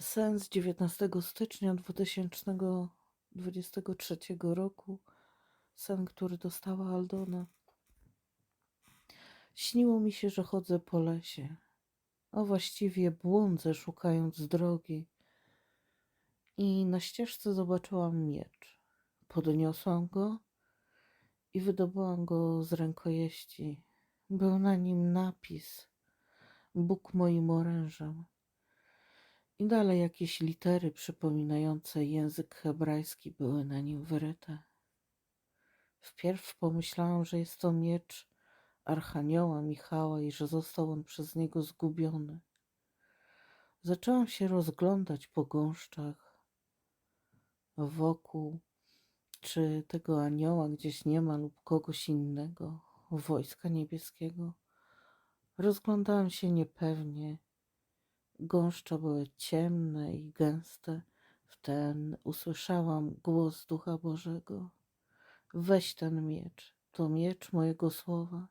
Sen z 19 stycznia 2023 roku. Sen, który dostała Aldona. Śniło mi się, że chodzę po lesie, a właściwie błądzę szukając drogi. I na ścieżce zobaczyłam miecz. Podniosłam go i wydobyłam go z rękojeści. Był na nim napis: Bóg moim orężem. I dalej jakieś litery przypominające język hebrajski były na nim wyryte. Wpierw pomyślałam, że jest to miecz Archanioła Michała i że został on przez niego zgubiony. Zaczęłam się rozglądać po gąszczach wokół, czy tego anioła gdzieś nie ma lub kogoś innego, wojska niebieskiego. Rozglądałam się niepewnie Gąszcza były ciemne i gęste. Wten usłyszałam głos Ducha Bożego. Weź ten miecz, to miecz mojego słowa.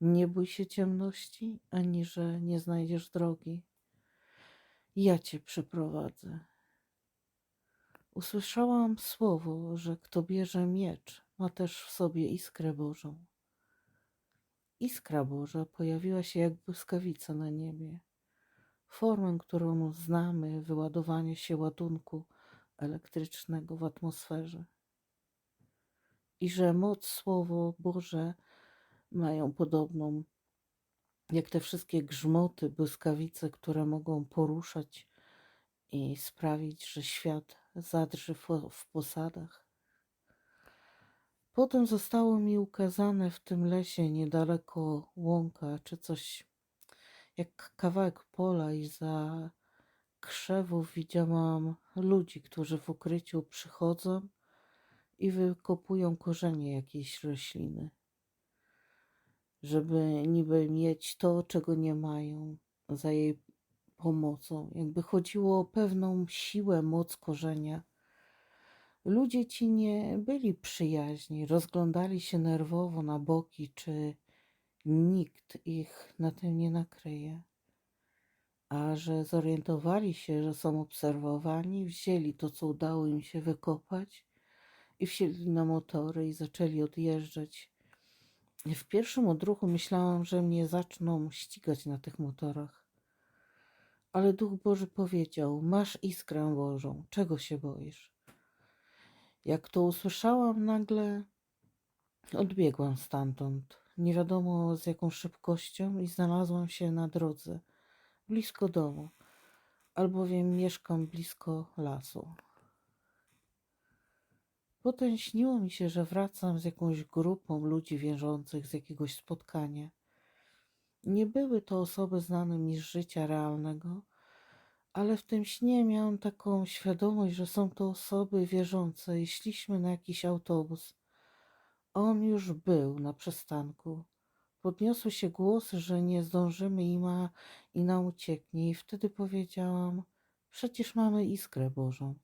Nie bój się ciemności, ani że nie znajdziesz drogi. Ja cię przyprowadzę. Usłyszałam słowo, że kto bierze miecz, ma też w sobie iskrę Bożą. Iskra Boża pojawiła się jak błyskawica na niebie formę, którą znamy, wyładowanie się ładunku elektrycznego w atmosferze. I że moc Słowo Boże mają podobną, jak te wszystkie grzmoty, błyskawice, które mogą poruszać i sprawić, że świat zadrży w, w posadach. Potem zostało mi ukazane w tym lesie niedaleko łąka, czy coś jak kawałek pola i za krzewów widziałam ludzi, którzy w ukryciu przychodzą i wykopują korzenie jakiejś rośliny, żeby niby mieć to, czego nie mają za jej pomocą. Jakby chodziło o pewną siłę, moc korzenia. Ludzie ci nie byli przyjaźni, rozglądali się nerwowo na boki, czy nikt ich na tym nie nakryje. A że zorientowali się, że są obserwowani, wzięli to, co udało im się wykopać i wsiedli na motory i zaczęli odjeżdżać. W pierwszym odruchu myślałam, że mnie zaczną ścigać na tych motorach. Ale Duch Boży powiedział: Masz iskrę Bożą, czego się boisz? Jak to usłyszałam, nagle odbiegłam stamtąd nie wiadomo z jaką szybkością i znalazłam się na drodze, blisko domu, albowiem mieszkam blisko lasu. Potem śniło mi się, że wracam z jakąś grupą ludzi wierzących z jakiegoś spotkania. Nie były to osoby znane mi z życia realnego, ale w tym śnie miałam taką świadomość, że są to osoby wierzące i szliśmy na jakiś autobus. On już był na przystanku. Podniosły się głosy, że nie zdążymy i ma i nam ucieknie. I wtedy powiedziałam, przecież mamy iskrę Bożą.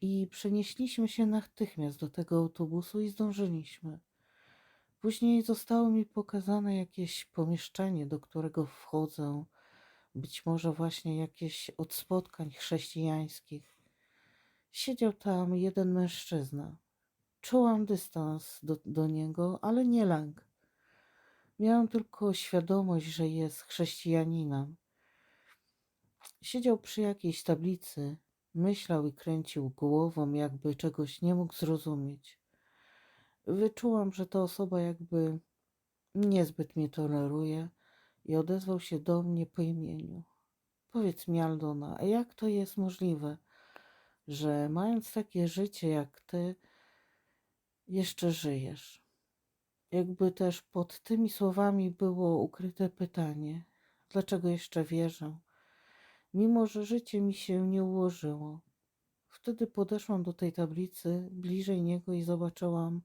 I przenieśliśmy się natychmiast do tego autobusu i zdążyliśmy. Później zostało mi pokazane jakieś pomieszczenie, do którego wchodzę, być może właśnie jakieś od spotkań chrześcijańskich. Siedział tam jeden mężczyzna. Czułam dystans do, do niego, ale nie lęk. Miałam tylko świadomość, że jest chrześcijaninem. Siedział przy jakiejś tablicy, myślał i kręcił głową, jakby czegoś nie mógł zrozumieć. Wyczułam, że ta osoba jakby niezbyt mnie toleruje i odezwał się do mnie po imieniu. Powiedz mi, Aldona, jak to jest możliwe, że mając takie życie jak ty, jeszcze żyjesz. Jakby też pod tymi słowami było ukryte pytanie: dlaczego jeszcze wierzę, mimo że życie mi się nie ułożyło. Wtedy podeszłam do tej tablicy bliżej niego i zobaczyłam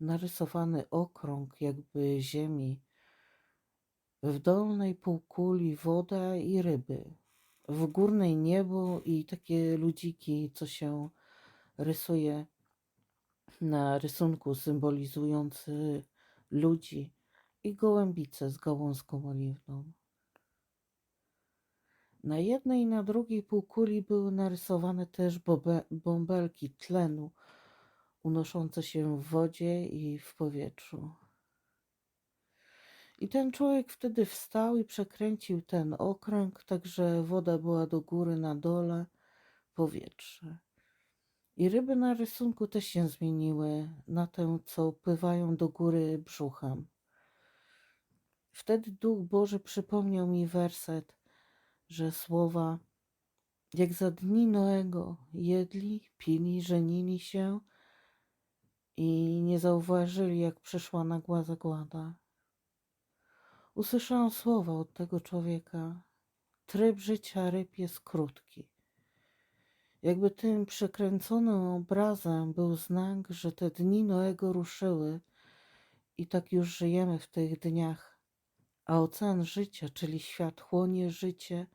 narysowany okrąg, jakby ziemi. W dolnej półkuli woda i ryby, w górnej niebo i takie ludziki, co się rysuje na rysunku symbolizujący ludzi i gołębice z gałązką oliwną. Na jednej i na drugiej półkuli były narysowane też bąbelki tlenu, unoszące się w wodzie i w powietrzu. I ten człowiek wtedy wstał i przekręcił ten okręg, tak że woda była do góry, na dole, powietrze. I ryby na rysunku też się zmieniły na tę, co pływają do góry brzuchem. Wtedy Duch Boży przypomniał mi werset, że słowa jak za dni Noego jedli, pili, żenili się i nie zauważyli, jak przyszła nagła zagłada. Usłyszałam słowa od tego człowieka. Tryb życia ryb jest krótki. Jakby tym przekręconym obrazem był znak, że te dni Noego ruszyły i tak już żyjemy w tych dniach, a ocean życia, czyli świat chłonie życie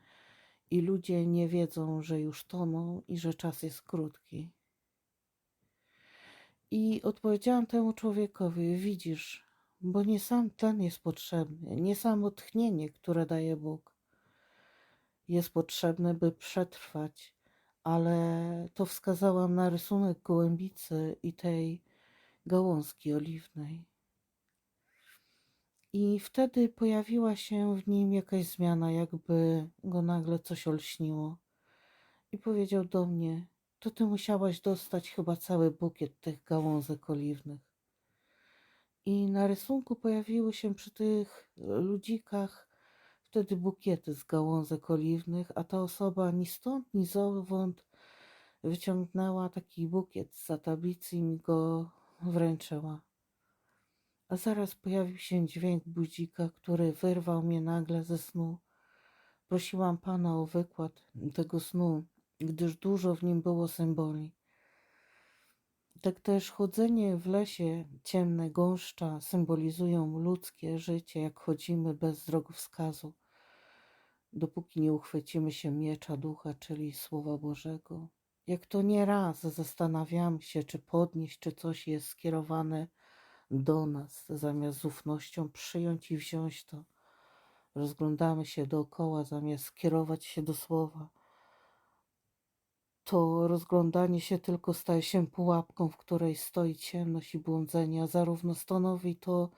i ludzie nie wiedzą, że już toną i że czas jest krótki. I odpowiedziałam temu człowiekowi: Widzisz, bo nie sam tlen jest potrzebny, nie samo tchnienie, które daje Bóg. Jest potrzebne, by przetrwać, ale to wskazałam na rysunek gołębicy i tej gałązki oliwnej. I wtedy pojawiła się w nim jakaś zmiana, jakby go nagle coś olśniło. I powiedział do mnie: To ty musiałaś dostać chyba cały bukiet tych gałązek oliwnych. I na rysunku pojawiły się przy tych ludzikach wtedy bukiety z gałązek oliwnych, a ta osoba ni stąd, ni zowąd wyciągnęła taki bukiet z tablicy i mi go wręczyła. A zaraz pojawił się dźwięk budzika, który wyrwał mnie nagle ze snu. Prosiłam pana o wykład tego snu, gdyż dużo w nim było symboli. Tak też chodzenie w lesie, ciemne gąszcza symbolizują ludzkie życie, jak chodzimy bez drogowskazu, dopóki nie uchwycimy się miecza ducha, czyli Słowa Bożego. Jak to nie raz zastanawiam się, czy podnieść, czy coś jest skierowane do nas, zamiast z ufnością przyjąć i wziąć to. Rozglądamy się dookoła, zamiast skierować się do Słowa to rozglądanie się tylko staje się pułapką, w której stoi ciemność i błądzenie, a zarówno stanowi to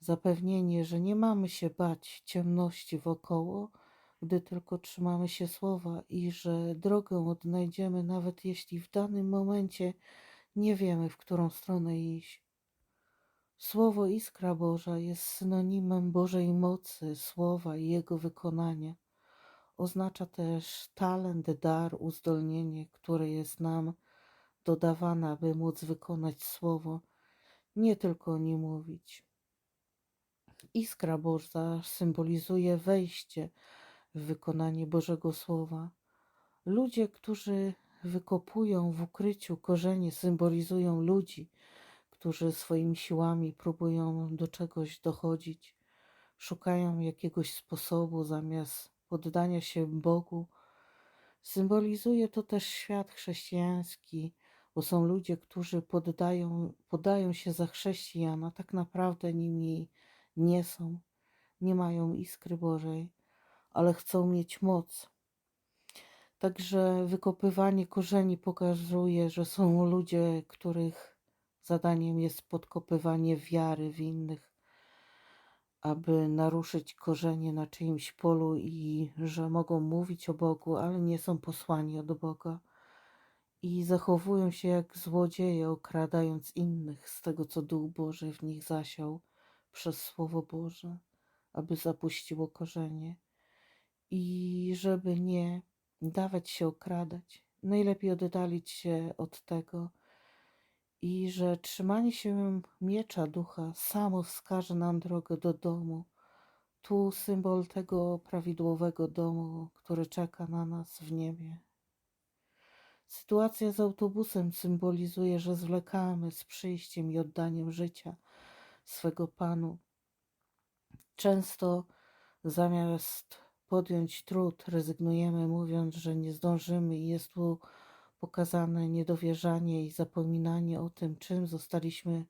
zapewnienie, że nie mamy się bać ciemności wokoło, gdy tylko trzymamy się słowa i że drogę odnajdziemy, nawet jeśli w danym momencie nie wiemy, w którą stronę iść. Słowo Iskra Boża jest synonimem Bożej mocy, słowa i jego wykonania. Oznacza też talent, dar, uzdolnienie, które jest nam dodawane, aby móc wykonać słowo, nie tylko o nim mówić. Iskra Boża symbolizuje wejście w wykonanie Bożego Słowa. Ludzie, którzy wykopują w ukryciu korzenie, symbolizują ludzi, którzy swoimi siłami próbują do czegoś dochodzić, szukają jakiegoś sposobu zamiast poddania się Bogu. Symbolizuje to też świat chrześcijański, bo są ludzie, którzy poddają, podają się za chrześcijan, a tak naprawdę nimi nie są, nie mają iskry Bożej, ale chcą mieć moc. Także wykopywanie korzeni pokazuje, że są ludzie, których zadaniem jest podkopywanie wiary w innych, aby naruszyć korzenie na czyimś polu i że mogą mówić o Bogu, ale nie są posłani od Boga i zachowują się jak złodzieje, okradając innych z tego, co Duch Boży w nich zasiał przez Słowo Boże, aby zapuściło korzenie i żeby nie dawać się okradać. Najlepiej oddalić się od tego, i że trzymanie się miecza ducha samo wskaże nam drogę do domu. Tu symbol tego prawidłowego domu, który czeka na nas w niebie. Sytuacja z autobusem symbolizuje, że zwlekamy z przyjściem i oddaniem życia swego Panu. Często zamiast podjąć trud, rezygnujemy, mówiąc, że nie zdążymy i jest tu pokazane niedowierzanie i zapominanie o tym, czym zostaliśmy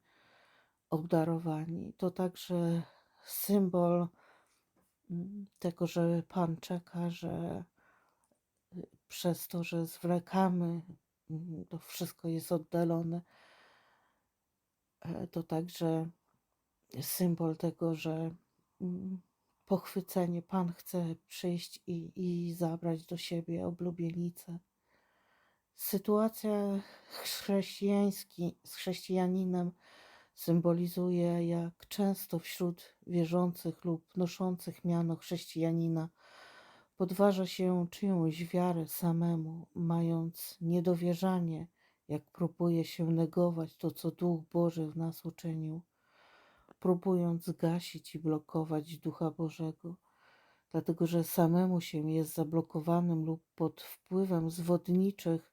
obdarowani. To także symbol mm, tego, że Pan czeka, że przez to, że zwlekamy, mm, to wszystko jest oddalone. E, To także symbol tego, że mm, pochwycenie Pan chce przyjść i, i zabrać do siebie oblubienicę. Sytuacja chrześcijański, z chrześcijaninem symbolizuje, jak często wśród wierzących lub noszących miano chrześcijanina podważa się czyjąś wiarę samemu, mając niedowierzanie, jak próbuje się negować to, co Duch Boży w nas uczynił, próbując zgasić i blokować Ducha Bożego, dlatego że samemu się jest zablokowanym lub pod wpływem zwodniczych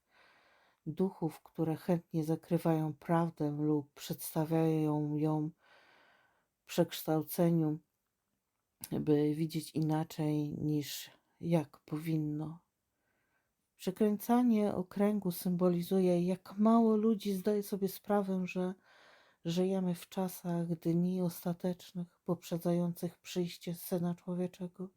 duchów, które chętnie zakrywają prawdę lub przedstawiają ją w przekształceniu, by widzieć inaczej niż jak powinno. Przekręcanie okręgu symbolizuje, jak mało ludzi zdaje sobie sprawę, że żyjemy w czasach dni ostatecznych, poprzedzających przyjście Syna Człowieczego.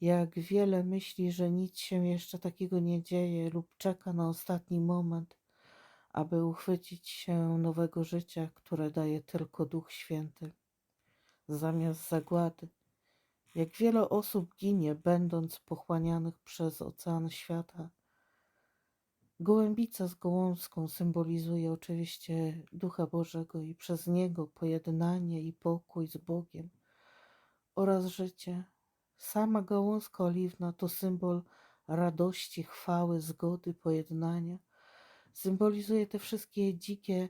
Jak wiele myśli, że nic się jeszcze takiego nie dzieje lub czeka na ostatni moment, aby uchwycić się nowego życia, które daje tylko Duch Święty. Zamiast zagłady, jak wiele osób ginie, będąc pochłanianych przez ocean świata. Gołębica z gołązką symbolizuje oczywiście Ducha Bożego i przez niego pojednanie i pokój z Bogiem oraz życie. Sama gałązka oliwna to symbol radości, chwały, zgody, pojednania. Symbolizuje te wszystkie dzikie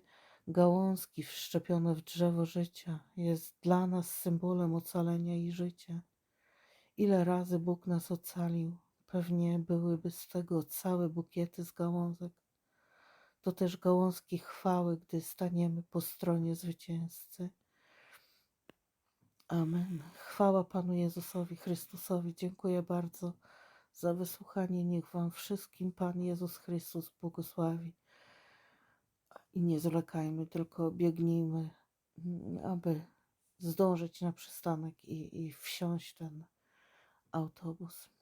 gałązki wszczepione w drzewo życia. Jest dla nas symbolem ocalenia i życia. Ile razy Bóg nas ocalił, pewnie byłyby z tego całe bukiety z gałązek. To też gałązki chwały, gdy staniemy po stronie zwycięzcy. Amen. Chwała Panu Jezusowi Chrystusowi. Dziękuję bardzo za wysłuchanie. Niech Wam wszystkim Pan Jezus Chrystus błogosławi. I nie zwlekajmy, tylko biegnijmy, aby zdążyć na przystanek i, i wsiąść ten autobus.